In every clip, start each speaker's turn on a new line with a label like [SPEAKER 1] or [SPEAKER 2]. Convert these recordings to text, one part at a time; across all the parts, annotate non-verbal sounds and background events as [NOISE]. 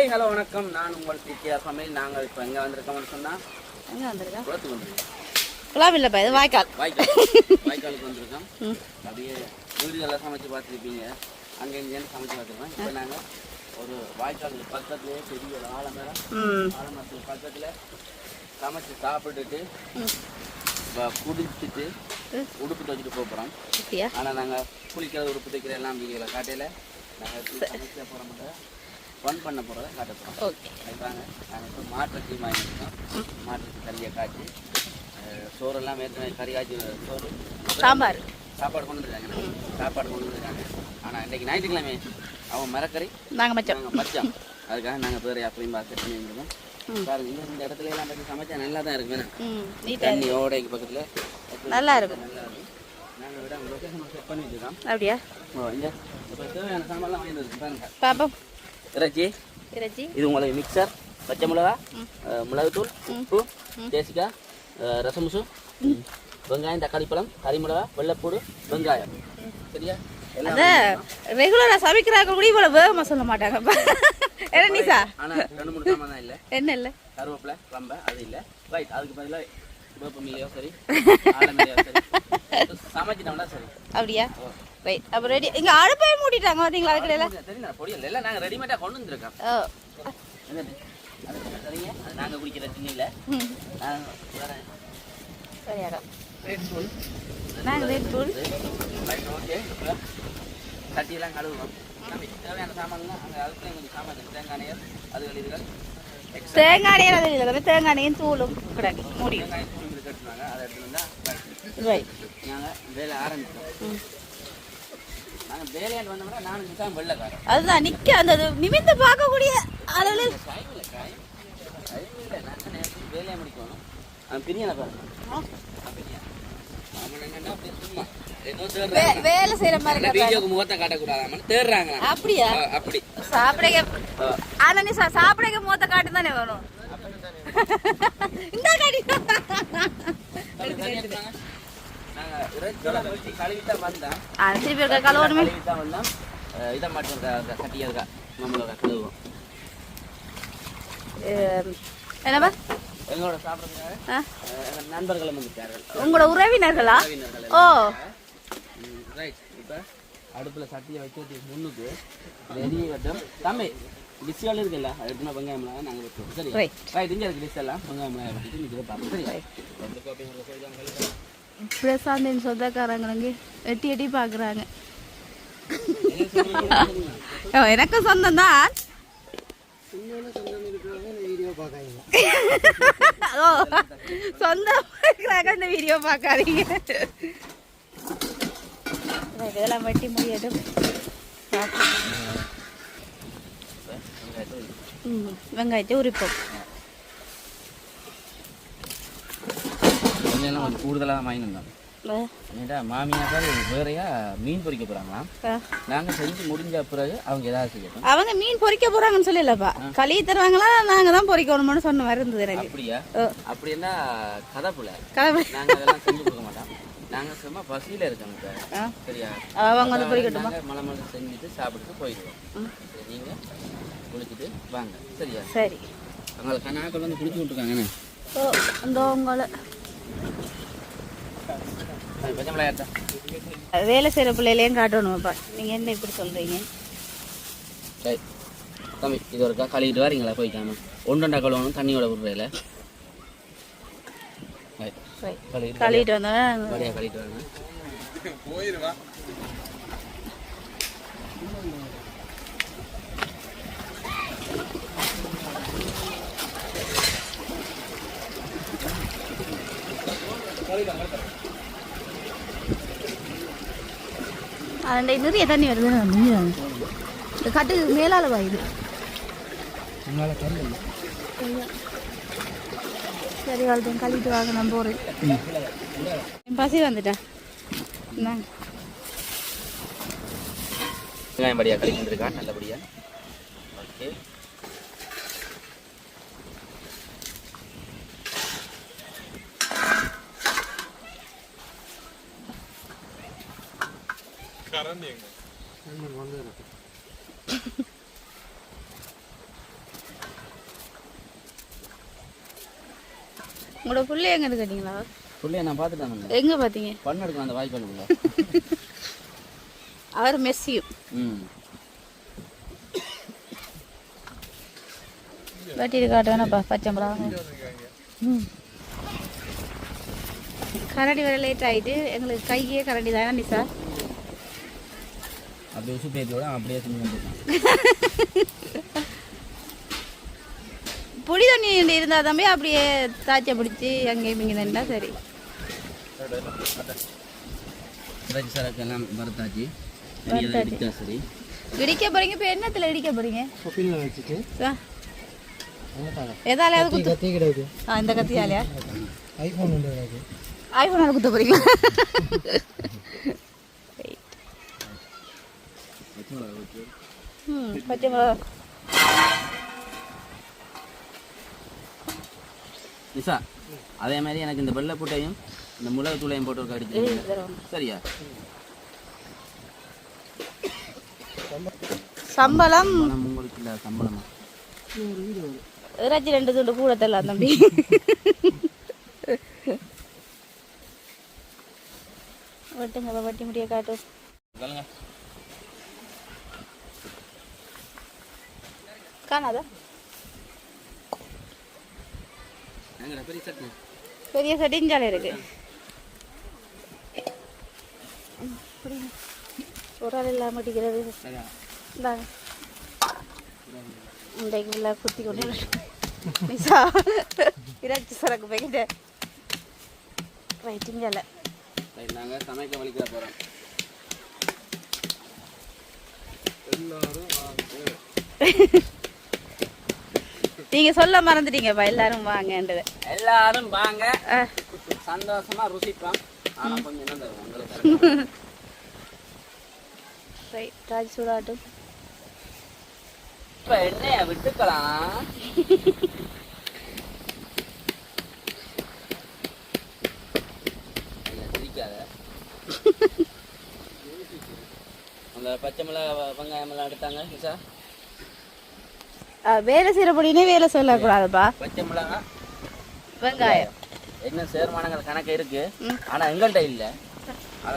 [SPEAKER 1] Hi hello வணக்கம். நான் உங்கள் டிடிஆர் சமையல். நாங்கள் இப்போ எங்கே வந்திருக்கோம்னு சொன்னால்
[SPEAKER 2] எங்க வந்திருக்கா?
[SPEAKER 1] குளத்துக்கு வந்திருக்கோம்.
[SPEAKER 2] குழாம் இல்லைப்பா இது வாய்க்கால்.
[SPEAKER 1] வாய்க்கால். [LAUGHS] வாய்க்காலுக்கு வந்திருக்கோம். அப்படியே வீடுகளில் சமைச்சு பார்த்துருப்பீங்க. அங்கே இங்கேன்னு சமைச்சு பார்த்துருக்கோம். இப்போ நாங்கள் ஒரு வாய்க்காலுக்கு பக்கத்துலேயே பெரிய ஒரு ஆலமரம் ஆலமரத்துக்கு பக்கத்தில் சமைச்சு சாப்பிட்டுட்டு குடிச்சிட்டு. உடுப்பு துவச்சிட்டு போக போகிறோம் ஆனால் நாங்கள் குளிக்கிறது உடுப்பு தைக்கிற எல்லாம் வீடியோல காட்டையில் நாங்கள் சமைக்க போகிறோம் ஃபன் பண்ண போகிறத காட்ட போகிறோம்
[SPEAKER 2] ஓகே
[SPEAKER 1] அதுதாங்க நாங்கள் இப்போ மாட்டுக்கு வாங்கியிருக்கோம். மாட்டுக்கு கறியை காய்ச்சி சோறெல்லாம் ஏற்கனவே கறி காய்ச்சி சோறு.
[SPEAKER 2] சாம்பார்.
[SPEAKER 1] சாப்பாடு கொண்டு வந்துருக்காங்க. சாப்பாடு கொண்டு வந்துருக்காங்க. ஆனால் இன்னைக்கு ஞாயிற்றுக்கிழமை அவன் மரக்கறி
[SPEAKER 2] நாங்கள் மச்சம்.
[SPEAKER 1] நாங்கள் பச்சம் அதுக்காக நாங்கள் பேர் அப்படியும் பார்த்து பண்ணி வந்துருக்கோம். பாருங்க இங்க இந்த இடத்துல எல்லாம் பற்றி சமைச்சா நல்லா தான் இருக்கு. தண்ணி ஓடைக்கு பக்கத்தில்.
[SPEAKER 2] நல்லா இருக்கும்
[SPEAKER 1] நல்லா இருக்கும் நாங்கள் விட லொக்கேஷன் செட் பண்ணி வச்சுருக்கோம்
[SPEAKER 2] அப்படியா?
[SPEAKER 1] ஓ இங்கே. இப்போ தேவையான சாமான்லாம் வாங்கிட்டு இருக்கு பாருங்க.
[SPEAKER 2] பாப்போம்.
[SPEAKER 1] இறைச்சி.
[SPEAKER 2] இறைச்சி.
[SPEAKER 1] இது உங்களுக்கு மிக்சர் பச்சை மிளகா மிளகுத்தூள் உப்பு தேசிக்கா ரசமுசு வெங்காயம் தக்காளி பழம் கறி மிளகா வெள்ளைப்பூடு வெங்காயம். சரியா? எல்லாம்
[SPEAKER 2] அத ரெகுலரா சமைக்கிறாங்க கூட இவ்வளவு வேகமா சொல்ல மாட்டாங்கப்பா என்ன நீசா?
[SPEAKER 1] ரெண்டு மூணு சாமான் இல்லை.
[SPEAKER 2] என்ன இல்ல?
[SPEAKER 1] கருவேப்பிலை ரம்ப அது இல்லை. ரைட் அதுக்கு பதிலாக வேப்பமில்லையோ [LAUGHS] சரி சமைச்சிட்டோம்னா சரி.
[SPEAKER 2] அப்படியா? ரைட் அப்ப ரெடி இங்க அடுப்பையே மூடிட்டாங்க பாத்தீங்களா அதுக்கடையில
[SPEAKER 1] தெரியும்? பொடியல் எல்லாம் நாங்கள் ரெடிமேடாக கொண்டு வந்துருக்கோம்.
[SPEAKER 2] ஓ.
[SPEAKER 1] அது அது நாங்கள் குடிக்கிற திண்ணியில். நான் வேற.
[SPEAKER 2] சரியாடா
[SPEAKER 1] ரேட் ஸ்பூன்
[SPEAKER 2] நாங்க ரெட்
[SPEAKER 1] ரைட் ஓகே சட்டியெல்லாம் கழுவுவோம் தேவையான சாமான்லாம் அங்கே அதுக்குள்ளே கொஞ்சம் சாமான் தேங்காய் எண்ணெய் அதுகள் இதுகள்
[SPEAKER 2] தேங்காய் எண்ணெய் அது இல்லை தேங்காய் எண்ணெயும் தூளும் கிடக்கு மூடி
[SPEAKER 1] வெங்காயம் தூள் கட்டுனாங்க அதை எடுத்துட்டு வந்தால்
[SPEAKER 2] ரைட்
[SPEAKER 1] நாங்கள் வேலை ஆரம்பிச்சோம்
[SPEAKER 2] அதுதான் நிக்க அந்த இது நிமிர்ந்து பார்க்கக்கூடிய அளவில். வேலை செய்யற மாதிரி
[SPEAKER 1] முகத்தை தேடுறாங்க.
[SPEAKER 2] அப்படியா?
[SPEAKER 1] அப்படி.
[SPEAKER 2] சாப்பிடக
[SPEAKER 1] ஆ.
[SPEAKER 2] ஆனா நீ சா- சாப்பிடக மூத்த காட்டு தானே இந்த காடி திருப்பி இருக்க
[SPEAKER 1] அஹ் இதை மட்டும் சட்டியாக இருக்கா நம்மளோட கழுவுவோம்.
[SPEAKER 2] என்னப்பா?
[SPEAKER 1] எங்களோட சாப்பிட்றதுக்காக நண்பர்களும் வந்துட்டார்கள்.
[SPEAKER 2] உங்களோட உறவினர்களா? ஓ.
[SPEAKER 1] ரைட் இப்போ அடுப்பில் சட்டியை வைக்கிறதுக்கு முன்னுக்கு ரெடி வட்டம் தம்பி டிஷ்ஷாலும் இருக்குல்ல அது எடுத்துனா வெங்காயம் மிளகாய் நாங்கள் சரி. ரைட். இங்கே எல்லாம். வெங்காயம் பார்ப்போம் சரி. ரெண்டு கோப்பை
[SPEAKER 2] பிரசாந்தின் சொந்தக்காரங்க எட்டி எட்டி பாக்குறாங்க எனக்கு சொந்தம் தான் ஓ சொந்தம் இருக்கிறாங்க இந்த வீடியோ பார்க்காதீங்க. இதெல்லாம் வெட்டி முடியட்டும்.
[SPEAKER 1] இப்போ வெங்காயத்தை
[SPEAKER 2] ம், வெங்காயத்தை உரிப்போம்
[SPEAKER 1] வெங்காயம் கொஞ்சம் கூடுதலாக வாங்கி வந்தோம்
[SPEAKER 2] ஆ,
[SPEAKER 1] ஏன்டா மாமியார் வேறையா மீன் பொரிக்க போகிறாங்களாம்
[SPEAKER 2] ஆ.
[SPEAKER 1] நாங்கள் செஞ்சு முடிஞ்ச பிறகு அவங்க ஏதாவது செய்யட்டும்.
[SPEAKER 2] அவங்க மீன் பொரிக்க போறாங்கன்னு சொல்லலப்பா. களி தருவாங்களா நாங்க தான் பொரிக்கணும்னு சொன்ன மாதிரி இருந்தது எனக்கு
[SPEAKER 1] அப்படியா. அப்படின்னா கதை புள்ள
[SPEAKER 2] கிளம்பு.
[SPEAKER 1] நாங்கள் அதெல்லாம் செஞ்சு கொடுக்க மாட்டோம். நாங்கள் சும்மா பசியில் இருக்கோம். சரியா?
[SPEAKER 2] அவங்க வந்து பொரிக்கட்டுமா
[SPEAKER 1] நாங்கள் மலை மலை செஞ்சுட்டு சாப்பிட்டுட்டு போயிடுவோம். நீங்க குளிச்சுட்டு வாங்க. சரியா?
[SPEAKER 2] சரி.
[SPEAKER 1] அவங்களை கண்ணாக்கள் வந்து குளிச்சு விட்டுருக்காங்கண்ணே.
[SPEAKER 2] ஓ அந்த உங்களை. வேலை செய்கிற பிள்ளையிலையும் காட்டணும்ப்பா நீங்கள் என்ன இப்படி சொல்கிறீங்க
[SPEAKER 1] சரி தம்பி இது ஒருக்கா கழுவிட்டு வரீங்களா? போய்க்காம ஒன்றண்டா கழுவணும் தண்ணியோட விடுறையில கழுவிட்டு
[SPEAKER 2] கழுவிட்டு வந்தோன்னா
[SPEAKER 1] கழுவிட்டு வரணும்
[SPEAKER 2] அந்த நிறைய தண்ணி வருது. இந்த கட்டு மேலால வாயுது சரி வாழ்த்தையும் கழுவிட்டு வாங்க நான் போகிறேன் பசி வந்துட்டா. இந்தாங்க.
[SPEAKER 1] வெங்காயம் படியாக கழுவிட்டு இருக்கா நல்லபடியா. ஓகே.
[SPEAKER 2] கரண் எங்க கரண் வாங்குறேன் உங்களோட புள்ளை எங்க இருக்கு கேட்டீங்களா
[SPEAKER 1] புள்ளைய நான் பார்த்துட்டேன்
[SPEAKER 2] எங்க பாத்தீங்க
[SPEAKER 1] பண்ண எடுக்கணும் அந்த வாய்ப்பாடுக்குள்ள [LAUGHS]
[SPEAKER 2] அவர் மெஸ்ஸியும் வெட்டிட்டு காட்ட வேணாப்பா பச்சை மிளகா. ம். கரண்டி வர லேட் ஆகிட்டு எங்களுக்கு கையே கரண்டி தானே சார்
[SPEAKER 1] அப்படியே உசு பேத்தியோட அப்படியே துணி வந்துருக்கான்
[SPEAKER 2] புளி தண்ணி இருந்தா தம்பி அப்படியே தாச்சை பிடிச்சி அங்கேயும் இங்கே நின்றா சரி.
[SPEAKER 1] இறைச்சி சரக்கு எல்லாம் வறுத்தாச்சு
[SPEAKER 2] வறுத்தாச்சு.
[SPEAKER 1] இடிச்சா சரி.
[SPEAKER 2] இடிக்க போறீங்க இப்போ என்னத்தில் இடிக்க போறீங்க?
[SPEAKER 3] வச்சுட்டு.
[SPEAKER 2] எதாலையாவது குத்து
[SPEAKER 3] கத்தி. கிடையாது
[SPEAKER 2] ஆ இந்த கத்தியாலையா?
[SPEAKER 3] ஐஃபோன்
[SPEAKER 2] ஐஃபோனால் குத்த போறீங்களா [LAUGHS] ம் பச்சை மிளகா
[SPEAKER 1] நிசா அதே மாதிரி எனக்கு இந்த வெள்ளை பூட்டையும் இந்த மிளகு தூளையும் போட்டு ஒரு கடிச்சு. சரியா?
[SPEAKER 2] சம்பளம்.
[SPEAKER 1] உங்களுக்கு இல்லை சம்பளமா?
[SPEAKER 2] இறைச்சி ரெண்டு துண்டு கூட தரலாம் தம்பி. வெட்டுங்க வட்டி முடிய காட்டு. காணாதா
[SPEAKER 1] எங்கடா பெரிய சட்னி?
[SPEAKER 2] பெரிய சட்டிஞ்சாலை இருக்கு. ஒரு ஆள் இல்லாம மாட்டிக்கிறது
[SPEAKER 1] சரியா
[SPEAKER 2] இந்தாங்க. இன்றைக்கு இல்லை குத்தி கொண்டு மிஸ்ஸா இறைச்சி சரக்கு போய்கிட்டு ரைட்டிங்கல
[SPEAKER 1] சரி நாங்கள் சமைக்க வலிக்கிற போகிறோம்
[SPEAKER 2] நீங்க சொல்ல மறந்துட்டீங்கப்பா எல்லாரும் வாங்கன்றது.
[SPEAKER 1] எல்லாரும் வாங்க. சந்தோஷமா ருசிப்போம். [LAUGHS]
[SPEAKER 2] ராஜ் சூடாட்டும்
[SPEAKER 1] இப்ப எண்ணெய விட்டுக்கலாம்? [LAUGHS] [LAUGHS] அந்த பச்சை மிளகாய் வெங்காயம் எல்லாம் எடுத்தாங்க
[SPEAKER 2] வேலை செய்யறபடினே வேலை சொல்லக்கூடாதுப்பா.
[SPEAKER 1] பச்சை மிளகாய்
[SPEAKER 2] வெங்காயம்.
[SPEAKER 1] என்ன சேர்மானங்கள் கணக்கு இருக்கு. ஆனா எங்கள்கிட்ட இல்ல.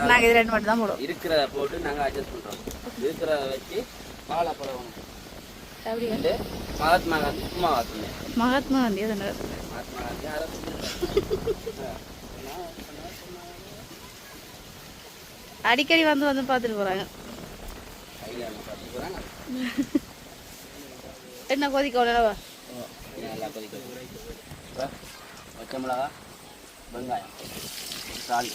[SPEAKER 2] நாங்கள் இது ரெண்டு மட்டும் தான் போடுவோம்.
[SPEAKER 1] இருக்கிறத போட்டு நாங்க அட்ஜஸ்ட் பண்றோம். இருக்கிறத வச்சு வாழைப்பழம் மகாத்மா காந்தி சும்மா வாசனை
[SPEAKER 2] மகாத்மா காந்தி
[SPEAKER 1] மகாத்மா காந்தி.
[SPEAKER 2] அடிக்கடி வந்து வந்து பார்த்துட்டு போறாங்க.
[SPEAKER 1] பார்த்துட்டு போறாங்க. [LAUGHS]
[SPEAKER 2] என்ன கொதிக்க உடனே
[SPEAKER 1] நல்லா கொதிக்க. இப்ப பச்சை மிளகா வெங்காயம் சால்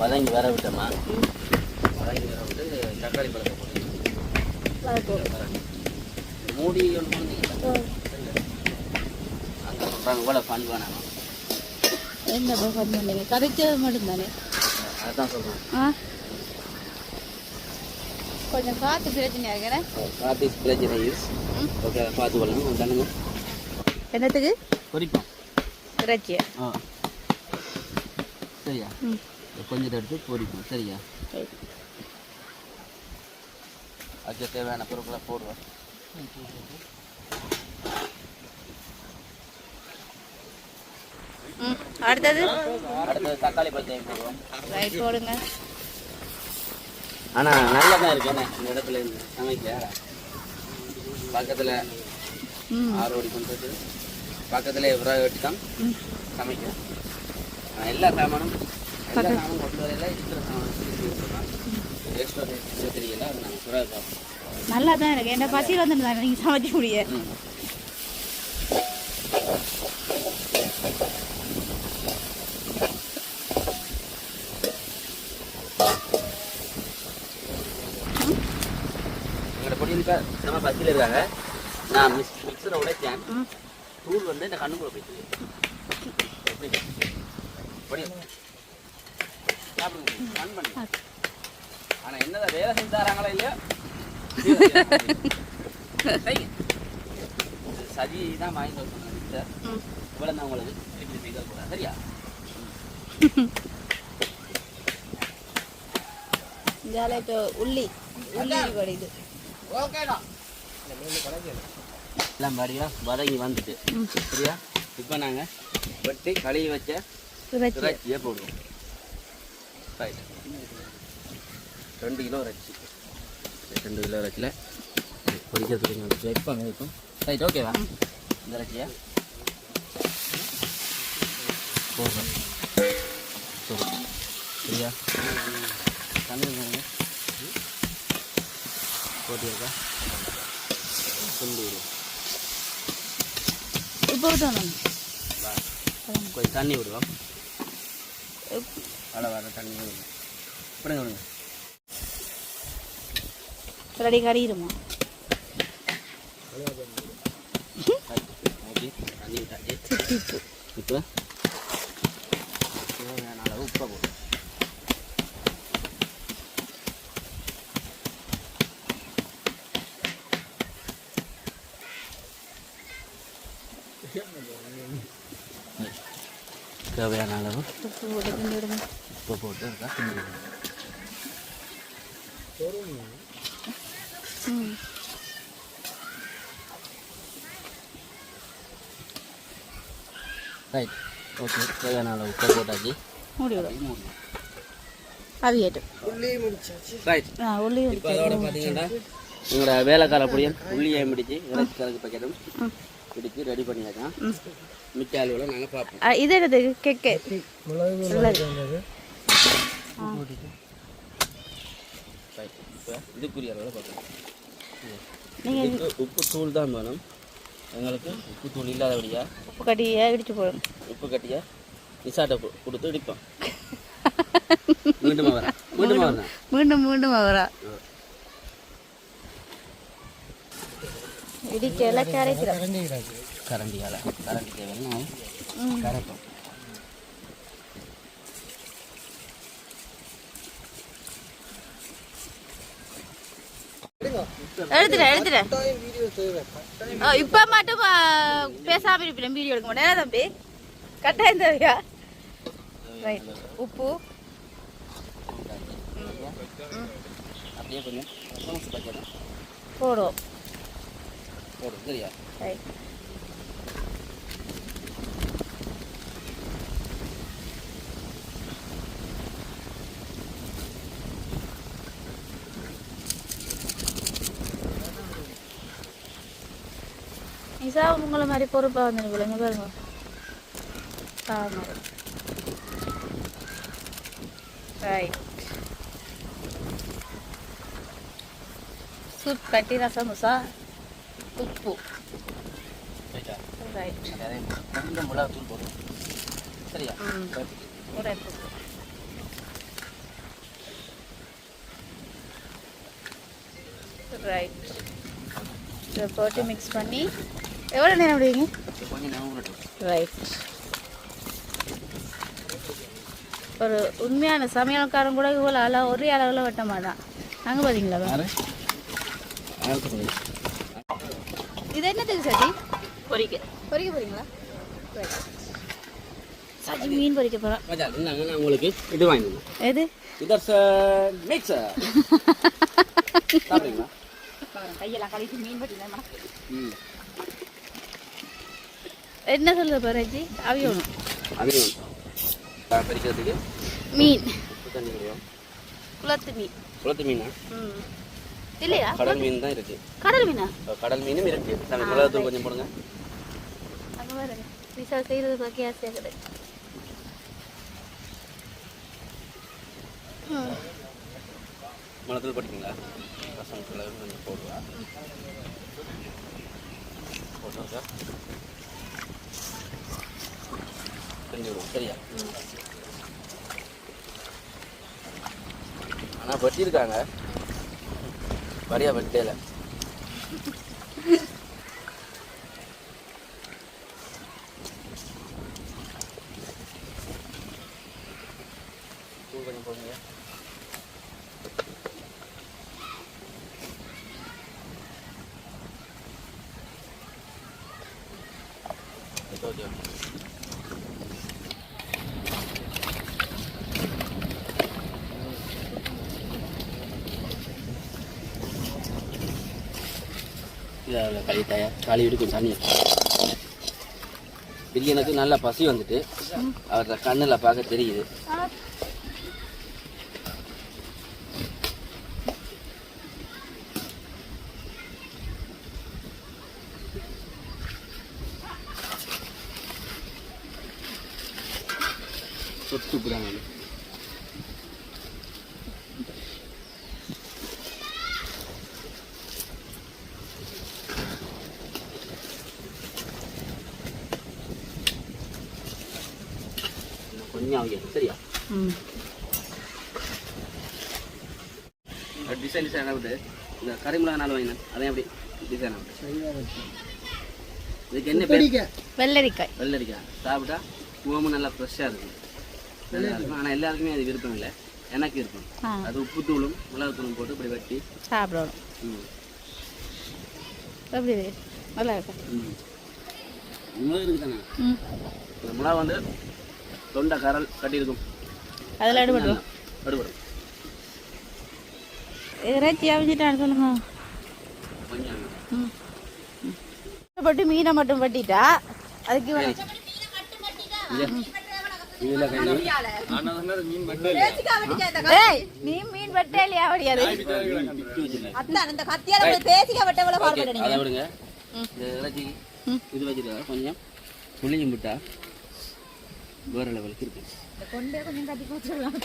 [SPEAKER 1] வதங்கி வர விட்டோமா வதங்கி வர விட்டு தக்காளி பழத்தை போட்டு. மூடி ஒன்று கொடுத்தீங்களா அங்கே சொல்கிறாங்க போல ஃபன் வேணாம்.
[SPEAKER 2] என்ன பண்ண பண்ணீங்க? கதைச்சது மட்டும் தானே
[SPEAKER 1] அதுதான் சொல்கிறேன்
[SPEAKER 2] ஆ? கொஞ்சம் காற்று பிரச்சனையா இருக்கேன்?
[SPEAKER 1] கார்த்திஸ் பிரச்சனை யூஸ் ஓகே பார்த்து கொள்ளணும் தண்ணுங்க
[SPEAKER 2] என்னத்துக்கு?
[SPEAKER 1] பொரிப்போம்
[SPEAKER 2] இறைச்சியா?
[SPEAKER 1] ஆ. சரியா?
[SPEAKER 2] ம்.
[SPEAKER 1] கொஞ்சத்தை எடுத்து பொரிப்போம் சரியா?
[SPEAKER 2] சரி.
[SPEAKER 1] அதுக்கு தேவையான பொருட்களை போடுவோம்.
[SPEAKER 2] ம் அடுத்தது?
[SPEAKER 1] அடுத்தது தக்காளி பழத்தையும் போடுவோம்
[SPEAKER 2] ரைட் போடுங்க.
[SPEAKER 1] ஆனால் நல்லா தான் இருக்கு என்ன இந்த இடத்துல இருந்து சமைக்க. பக்கத்தில் ஆறு வந்து பக்கத்தில் விறகு வெட்டி தான் ஆனா எல்லா சாமானும் எல்லா சாமானும் கொண்டு வரையில இருக்கிற சாமான் எக்ஸ்ட்ரா தெரியல நாங்கள் சுறாக பார்ப்போம்.
[SPEAKER 2] நல்லா தான் இருக்கு. என்ன பசி வந்துருந்தாங்க நீங்கள் சமைச்சு முடிய
[SPEAKER 1] நம்ம பஸ்ஸில் இருக்காங்க. நான் மிக்ஸ் மிக்சரை உடைச்சேன் தூள் வந்து இந்த கண்ணுக்குள்ள போயிட்டு எப்படி? பொடி. சாப்பிடுங்க. ரன் பண்ணுங்க ஆனா என்னதான் வேலை செஞ்சு தராங்களா இல்லையா. சஜி தான் வாங்கி கொடுத்தாங்க இவ்வளோ தான் உங்களுக்கு திருப்பி திருப்பி சரியா
[SPEAKER 2] இதால இப்போ உள்ளி உள்ளி வடிது
[SPEAKER 1] எல்லாம் பாடியா வதங்கி வந்துட்டு சரியா இப்போ நாங்கள் வெட்டி கழுவி வச்ச இறைச்சியை போடுவோம் ரெண்டு கிலோ இறைச்சி. ரெண்டு கிலோ இறைச்சியில் பொரிக்கிறதுக்கு கொஞ்சம் வைப்பாங்க இருக்கும் ரைட் ஓகேவா இந்த இறைச்சியை சரி. சரியா? தண்ணி போட்டிருக்கா வா. கொஞ்சம் தண்ணி விடுவோம். வர தண்ணி விடுவோம். விடுங்க விடுங்க
[SPEAKER 2] ரெடி கறிடுமா
[SPEAKER 1] இப்போ உப்பை போடும் தேவையான அளவு
[SPEAKER 2] உப்பை போட்டு
[SPEAKER 1] இருக்கா கிண்டி
[SPEAKER 2] ம்
[SPEAKER 1] ரைட் ஓகே தேவையான அளவு உப்பை போட்டாச்சு
[SPEAKER 2] மூடி விடும்
[SPEAKER 1] உங்களோட வேலைக்கார பொடியன் உள்ளியை பிடிச்சி இறைச்சி கறக்கு பக்கெட்டும் பிடிச்சி ரெடி பண்ணியாச்சான் மிச்ச அளவில் நாங்கள் பார்ப்போம்.
[SPEAKER 2] இது என்னது? கெக்கு
[SPEAKER 1] இதுக்குரிய அளவில் பார்க்கலாம். உப்பு தூள் தான் வேணும். எங்களுக்கு உப்பு தூள் இல்லாதபடியா?
[SPEAKER 2] உப்பு கட்டியை இடிச்சு போடும்.
[SPEAKER 1] உப்பு கட்டியா? நிசாட்டை கு- கொடுத்து இடிப்போம். [LAUGHS] மீண்டும் வரேன் மீண்டும் வரேன்
[SPEAKER 2] மீண்டும் மீண்டும் அவரா? இடிக்கல கரைக்கிறோம்.
[SPEAKER 1] கரண்டியால். கரண்டி தேவைன்னா கரைப்போம்.
[SPEAKER 2] எடுத்துட்டேன் எடுத்துட்டேன் இப்ப மட்டும் ஆ, பேசாம இருப்பேன் வீடியோ எடுக்க மாட்டேன். தம்பி? கட்டாயம் தேவையா ரைட் உப்பு. போடும்
[SPEAKER 1] போடும் சரியா?
[SPEAKER 2] ரைட் நிசா உங்களை மாதிரி பொறுப்பாக வந்துருக்குள்ள இங்கே பாருங்க ஆமாம் ரைட் சூப் கட்டி ரசம் முசா உப்பு ரைட்
[SPEAKER 1] கொஞ்சம் மிளகாத்தூள் போடும் சரியா.
[SPEAKER 2] ஒரு ரைட் போட்டு மிக்ஸ் பண்ணி எவ்வளோ நேரம் விடுவீங்க ரைட் ஒரு உண்மையான சமையல்காரன் கூட இவ்வளோ அளவு ஒரே அளவில் வெட்ட மாட்டான். நாங்கள் பார்த்தீங்களா இது என்னத்துக்கு சதி பொரிக்க பொரிக்க போறீங்களா? சஜி மீன் பொரிக்க போகிறோம்
[SPEAKER 1] மஜா இந்தாங்க நான் உங்களுக்கு இது வாங்கிடுங்க
[SPEAKER 2] எது?
[SPEAKER 1] இதர் மிக்சர் சாப்பிடுங்களா
[SPEAKER 2] கையெல்லாம் கழிச்சு மீன் பொரிக்கலாம்
[SPEAKER 1] ம்.
[SPEAKER 2] என்ன சொல்லுது பாராஜி அவியணும்
[SPEAKER 1] பறிக்கிறதுக்கு?
[SPEAKER 2] மீன். குளத்து மீன்.
[SPEAKER 1] குளத்து மீனா?
[SPEAKER 2] ம். இல்லையா?
[SPEAKER 1] கடல் மீன் தான் இருக்கு.
[SPEAKER 2] கடல் மீனா?
[SPEAKER 1] கடல் மீனும் இருக்கு. நம்ம மிளகாத்தூள் கொஞ்சம் போடுங்க.
[SPEAKER 2] அங்கே பாருங்க. விசா செய்கிறது பார்க்க ஆசையாக கிடையாது
[SPEAKER 1] மிளகாத்தூள் போட்டிங்களா? ரசம் கொஞ்சம் போடுவா. போட்டோக்கா? செஞ்சு விடுவோம் சரியா ஆனால் வெட்டியிருக்காங்க. வரியா வெட்டல தூள் கொஞ்சம் போடுங்க ஓகே இதில் களி தயார். களி இருக்கும் தண்ணி பிரியனுக்கு நல்ல பசி வந்துட்டு அவரோட கண்ணில் பார்க்க தெரியுது சொத்து புறாங்க கொஞ்சம் அவங்க சரியா
[SPEAKER 2] ம்
[SPEAKER 1] டிசைன் டிசைன் விட்டு இந்த கரிமிளகா நாள் வாங்கினேன். அதையும் அப்படி டிசைன் இதுக்கு என்ன பேர்?
[SPEAKER 2] வெள்ளரிக்காய்.
[SPEAKER 1] வெள்ளரிக்காய். சாப்பிட்டா முகமும் நல்லா ஃப்ரெஷ்ஷாக இருக்கும். நல்லா இருக்கும். ஆனால் எல்லாருக்குமே அது விருப்பம் இல்லை. எனக்கு இருக்கும் அது உப்பு தூளும் மிளகு தூளும் போட்டு இப்படி வெட்டி.
[SPEAKER 2] சாப்பிடணும்.
[SPEAKER 1] ம்.
[SPEAKER 2] எப்படி? நல்லா இருக்கா?
[SPEAKER 1] ம். மிளகு இருக்கு தானே
[SPEAKER 2] ம்.
[SPEAKER 1] இந்த மிளகு வந்து தொண்டை கரல் கட்டியிருக்கும்.
[SPEAKER 2] அதில் எடுபடுறோம்
[SPEAKER 1] அடுபடும்.
[SPEAKER 2] இறைச்சி அவிஞ்சிட்டான்னு சொல்லுங்க? போட்டு மீனை மட்டும் வெட்டிட்டா அதுக்கு நீ மீன் வெட்டே இல்லையா வடியாது
[SPEAKER 4] அதான் இந்த கத்தியால கூட
[SPEAKER 1] ஓகே
[SPEAKER 4] பாருங்க
[SPEAKER 1] அதை விடுங்க. இந்த இறைச்சி
[SPEAKER 2] ம்.
[SPEAKER 1] இது வச்சுருக்கா கொஞ்சம் புளியும் விட்டா வேற லெவலுக்கு இருக்கு.
[SPEAKER 4] கொண்டே கொஞ்சம் கட்டி போச்சுடலாம்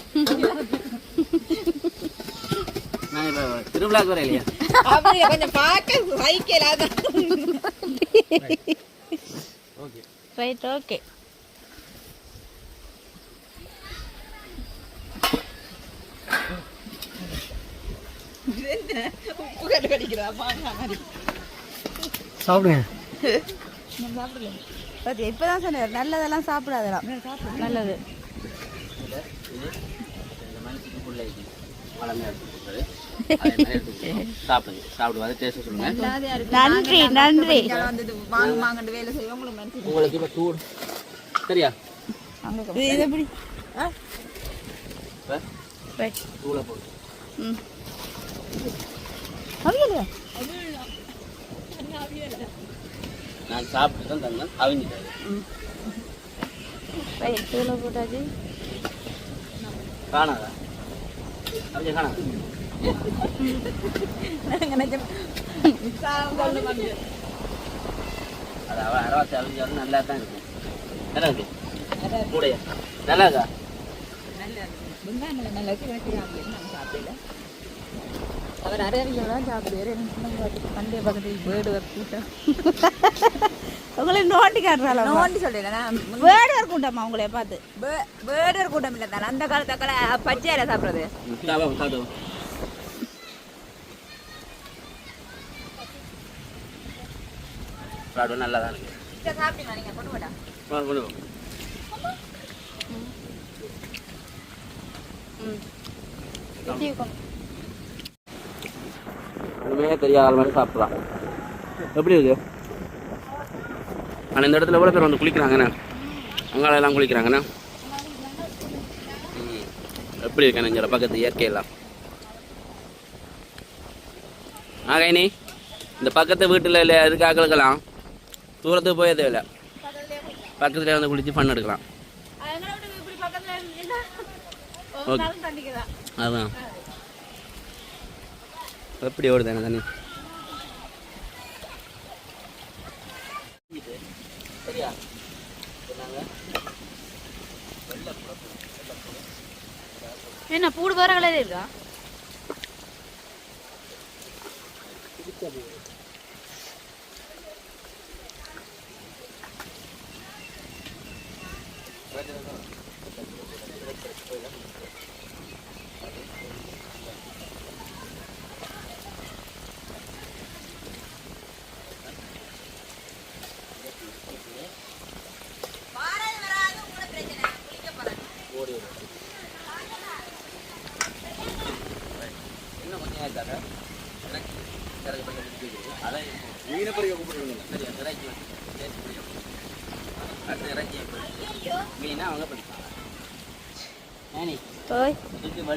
[SPEAKER 4] [LAUGHS]
[SPEAKER 1] நான் இப்போ திருவிழாக்கு வர இல்லையா?
[SPEAKER 4] அப்படியே கொஞ்சம் பார்க்க சைக்கிள்
[SPEAKER 1] ஓகே
[SPEAKER 2] ரைட் ஓகே
[SPEAKER 4] உப்பு கட்டு கடிக்கிறா
[SPEAKER 3] சாப்பிடுங்க.
[SPEAKER 2] இப்பதான் சொன்னார் நல்லதெல்லாம் சாப்பிடாதலாம் நல்லது.
[SPEAKER 1] சாப்பிடுங்க டேஸ்ட் சொல்லுங்க
[SPEAKER 2] நன்றி நன்றி.
[SPEAKER 4] வாங்க வேலை செய்வோம் உங்களுக்கு மனசு
[SPEAKER 1] உங்களுக்கு இப்போ டூர் சரியா
[SPEAKER 2] இது இது எப்படி
[SPEAKER 1] இப்போ
[SPEAKER 2] ரைட்
[SPEAKER 1] தூளை போட்டு
[SPEAKER 2] ம். அவியலையா
[SPEAKER 1] நான் சாப்பிட்டு தான் தந்தேன் அவிஞ்சிட்டாரு
[SPEAKER 2] ரைட் தூளை போட்டாச்சு
[SPEAKER 1] காணாதா அவிஞ்ச காணாதா அது அவ அரவாசி அவிஞ்சாலும் நல்லா தான் இருக்கும் நல்லா இருக்கு கூடையா நல்லா இருக்கா
[SPEAKER 4] நல்லா சாப்பிடல அவர் அரவியெல்லாம் சாப்பிடுவார் பண்டைய பக்கத்தில் பேர்டு வர்க்கூட்டம்
[SPEAKER 2] உங்களை நோண்டி காட்டுறாள்?
[SPEAKER 4] நோண்டி சொல்லிடலாம்.
[SPEAKER 2] வேடு இருக்குண்டாமா உங்களை பார்த்து.
[SPEAKER 4] கூட்டம் இல்லை தானே அந்த காலத்தக்கல பச்சையில சாப்பிட்றது.
[SPEAKER 1] சாப்பிடுவோம் நல்லா தான் இருக்கு ஒன்றுமே தெரியாத மாதிரி சாப்பிடலாம். எப்படி இருக்கு? ஆனால் இந்த இடத்துல எவ்வளோ பேர் வந்து குளிக்கிறாங்கண்ணே அங்கால எல்லாம் குளிக்கிறாங்கண்ணே. எப்படி இருக்கேன் இங்கே பக்கத்து இயற்கையெல்லாம்? ஆ கைனி இந்த பக்கத்து வீட்டில் இல்லை இருக்க ஆக்களுக்கெல்லாம்? தூரத்துக்கு போயே தேவையில்ல. பக்கத்துல வந்து குளிச்சு ஃபன் எடுக்கலாம். ஓகே. அதான். எப்படி ஓடுது என்ன தண்ணி?
[SPEAKER 2] என்ன பூடு வேற கலர் இருக்கா?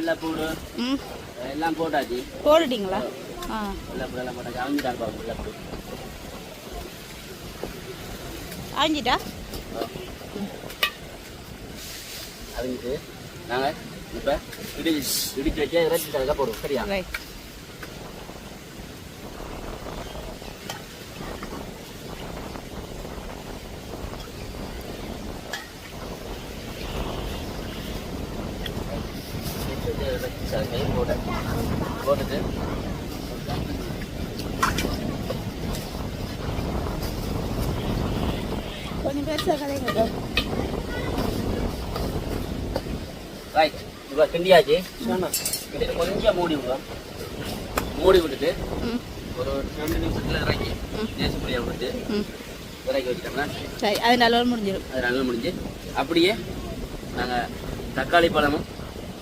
[SPEAKER 1] வெள்ளை
[SPEAKER 2] பூடு.
[SPEAKER 1] எல்லாம் போட்டாச்சு.
[SPEAKER 2] போடுட்டீங்களா ஆ.
[SPEAKER 1] வெள்ளை பூடு எல்லாம் போட்டாச்சு. அவிஞ்சிட்டாங்க பாப்பா
[SPEAKER 2] வெள்ளை
[SPEAKER 1] பூடு. நாங்கள் இப்போ இடிச்சு இடிச்சு வச்சு இறைச்சி போடுவோம். சரியா?
[SPEAKER 2] ரைட்.
[SPEAKER 1] கிண்டியாச்சு கொஞ்சம் மூடி விடுவோம் மூடி விட்டுட்டு ஒரு ரெண்டு நிமிஷத்தில் இறக்கி நேசப்படியாக விட்டு
[SPEAKER 2] ம்
[SPEAKER 1] இறக்கி வச்சுட்டோம்னா
[SPEAKER 2] சரி அது நல்ல முடிஞ்சிடும்
[SPEAKER 1] அது நல்லா முடிஞ்சு அப்படியே நாங்கள் தக்காளி பழமும்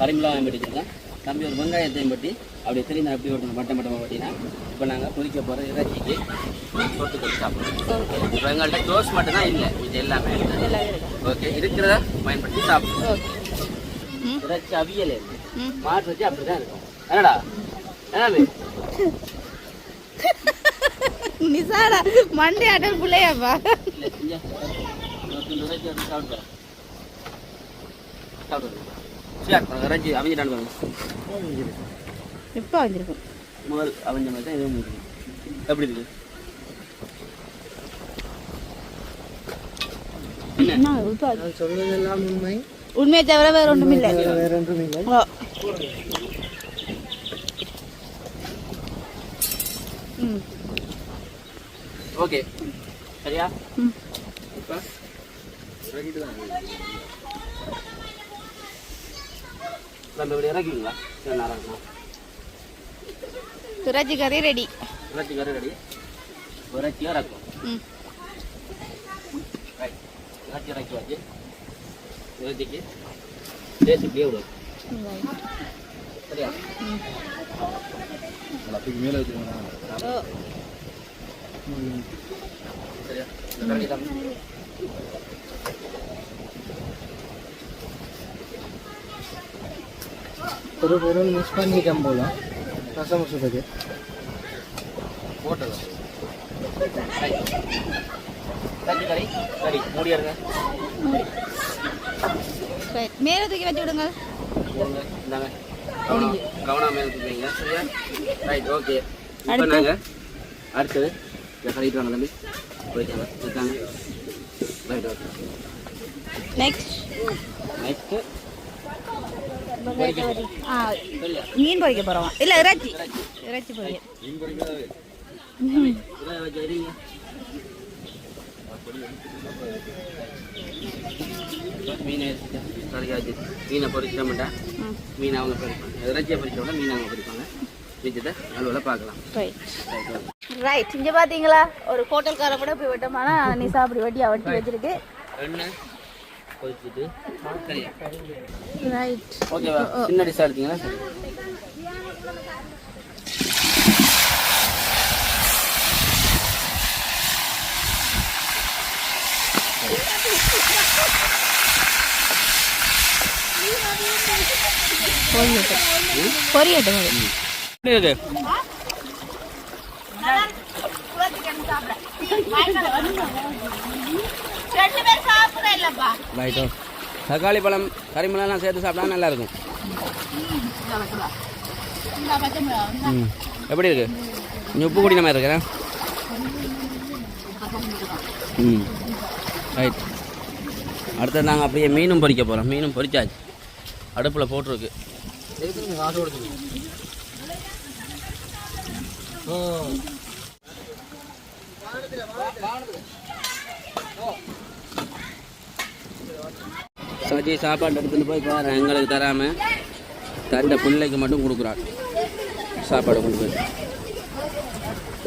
[SPEAKER 1] கரிமிளகாயும் வெட்டிச்சிருக்கோம் தம்பி ஒரு வெங்காயத்தையும் பட்டி அப்படியே தெரியும் அப்படி ஓட்டணும் மட்டம் மட்டமாக வெட்டினா இப்போ நாங்கள் கொதிக்க போகிற இறைச்சிக்கு தொட்டு கொண்டு சாப்பிடுவோம். இப்போ எங்கள்கிட்ட க்ளோஸ் மட்டும் தான் இல்லை இது எல்லாமே. ஓகே இருக்கிறத பயன்படுத்தி சாப்பிடுவோம். இறைச்சி அவியல் இருக்கு மாட்டு வச்சு அப்படி தான் இருக்கும் என்னடா என்னது
[SPEAKER 2] நிசாடா மண்டே அடல் பிள்ளையாப்பா
[SPEAKER 1] இறைச்சி அவிஞ்சிட்டான்னு பாருங்க
[SPEAKER 2] இப்போ வந்திருக்கும்
[SPEAKER 1] முதல் அவஞ்ச மாதிரி தான் முடியும் எப்படி இருக்கு
[SPEAKER 2] என்ன
[SPEAKER 3] சொல்வதெல்லாம் உண்மை
[SPEAKER 2] உண்மையை தவிர வேற ஒன்றும் இல்லை.
[SPEAKER 3] வேற ஒன்றும் இல்லை.
[SPEAKER 1] ஓகே. சரியா? இப்போ இறக்கிங்களா? இருக்கும்
[SPEAKER 2] இறைச்சி கறி ரெடி.
[SPEAKER 1] இறைச்சி கறி ரெடி. இறைச்சியாக இறக்கும்
[SPEAKER 2] ம்.
[SPEAKER 1] ரைட் இறைச்சி இறக்கி வச்சு இறைச்சிக்கு டேஸ்ட் இப்படியே விடும் சரியா
[SPEAKER 2] ம்
[SPEAKER 1] மேலே
[SPEAKER 2] ஓ
[SPEAKER 1] சரியா இந்த கறி தான்
[SPEAKER 3] ஒரு பொருள் மிஸ் பண்ணிட்டேன் போல ரசம் சுடுறது
[SPEAKER 1] போட்டது இறைச்சி கறி கறி
[SPEAKER 2] சரி. மேலே தூக்கி வச்சு விடுங்க
[SPEAKER 1] கவனம் மேலே தூக்குவீங்க சரியா? ரைட் ஓகே இப்போ
[SPEAKER 2] அடுத்து?
[SPEAKER 1] நாங்கள் அடுத்தது? கழிட்டு வாங்க தம்பி. போயிட்டாங்க இருக்காங்க. ரைட் ஓகே
[SPEAKER 2] நெக்ஸ்ட்
[SPEAKER 1] நெக்ஸ்ட்டு
[SPEAKER 2] மீன் பொரிக்க போகிறோம் இல்லை இறைச்சி. இறைச்சி
[SPEAKER 1] எரியுங்க. மீனை கறியாச்சு மீனை பொரிச்சிட்டோம்டா
[SPEAKER 2] ம்.
[SPEAKER 1] மீன் அவங்க பொரிப்பாங்க இறைச்சியை பொரிச்சோட மீன் அவங்க பொரிப்பாங்க மிச்சத்தை பார்க்கலாம்.
[SPEAKER 2] ரைட் இங்கே பார்த்தீங்களா ஒரு ஹோட்டல்கார கூட போய் விட்டோம்னா நிசா அப்படி வட்டியா வட்டி வச்சிருக்கு. ரைட்
[SPEAKER 1] ஓகேவா சின்ன டிஷ்ஷாக எடுத்தீங்களா
[SPEAKER 2] பொரியட்டும்
[SPEAKER 1] எப்படி இருக்கு ரைட்டோ தக்காளி பழம் கறிமலாம் சேர்த்து சாப்பிட்டா நல்லா இருக்கும் ம். எப்படி இருக்கு? கொஞ்சம் உப்பு குடின மாதிரி இருக்கிறேன் ம். ரைட் அடுத்தது நாங்கள் அப்படியே மீனும் பறிக்க போகிறோம் மீனும் பறிச்சாச்சு. அடுப்பில் போட்டிருக்கு. சஜி சாப்பாடு எடுத்துகிட்டு போய் பாரு எங்களுக்கு தராமல் தண்ட பிள்ளைக்கு மட்டும் கொடுக்குறாள் சாப்பாடு கொண்டு போய்.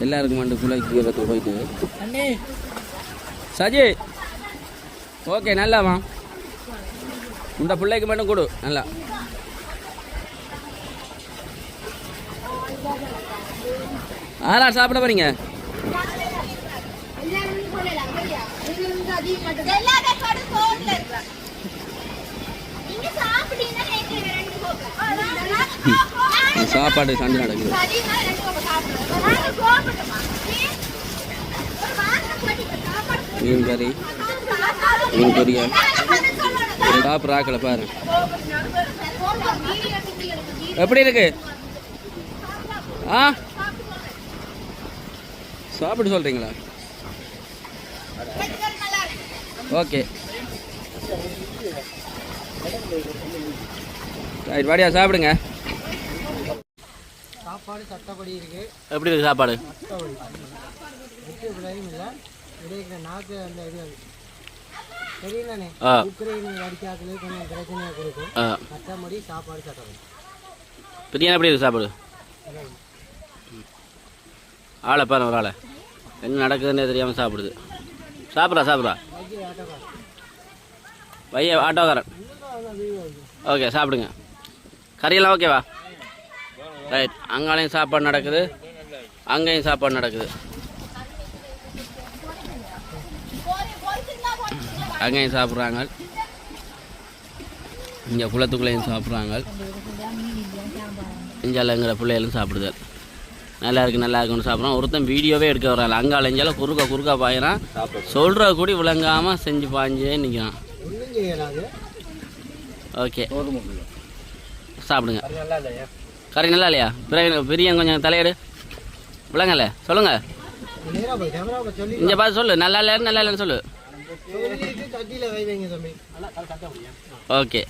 [SPEAKER 1] எல்லாருக்கும் மட்டும் பிள்ளைக்கு போயிட்டு. சஜி! ஓகே நல்லாமா இந்த பிள்ளைக்கு மட்டும் கொடு நல்லா. ஆறார் சாப்பிட போறீங்க? சாப்பாடு சண்டை நடக்குது. மீன் கறி. பொரியல் சாப்பிட்ற ஆக்களை பாரு. எப்படி இருக்கு? ஆ? சாப்பிட்டு சொல்கிறீங்களா ஓகே. ரைட் வாடியா சாப்பிடுங்க.
[SPEAKER 3] சாப்பாடு சட்டப்படி இருக்கு.
[SPEAKER 1] எப்படி இருக்கு சாப்பாடு?
[SPEAKER 3] நாக்கு அந்த இது
[SPEAKER 1] பிரியாணி எப்படி இருக்கு சாப்பாடு? ஆளை பாரு ஒரு ஆளை. என்ன நடக்குதுன்னு தெரியாமல் சாப்பிடுது. சாப்பிட்றா சாப்பிட்றா. பைய ஆட்டோக்காரன். ஓகே சாப்பிடுங்க. கறியெல்லாம் ஓகேவா? ரைட் அங்காலையும் சாப்பாடு நடக்குது. அங்கேயும் சாப்பாடு நடக்குது. அங்கேயும் சாப்பிட்றாங்க. இங்கே குளத்துக்குள்ளேயும் சாப்பிட்றாங்க. இஞ்சாலங்கிற பிள்ளைகளும் சாப்பிடுது. நல்லா இருக்கு நல்லா இருக்குன்னு சாப்பிட்றோம். ஒருத்தன் வீடியோவே எடுக்க வரான் அங்கால இஞ்சால குறுக்க குறுக்க பாயிறான். சொல்கிற கூடி விளங்காம செஞ்சு பாஞ்சே நிற்கிறான் ஓகே. சாப்பிடுங்க. கறி நல்லா இல்லையா? பிறகு பெரிய கொஞ்சம் தலையெடு. விளங்கல. சொல்லுங்க.
[SPEAKER 3] நேராக போய் கேமரா போய் சொல்லி
[SPEAKER 1] இங்கே பார்த்து சொல்லு. நல்லா இல்லை நல்லா இல்லைன்னு சொல்லு. ஓகே.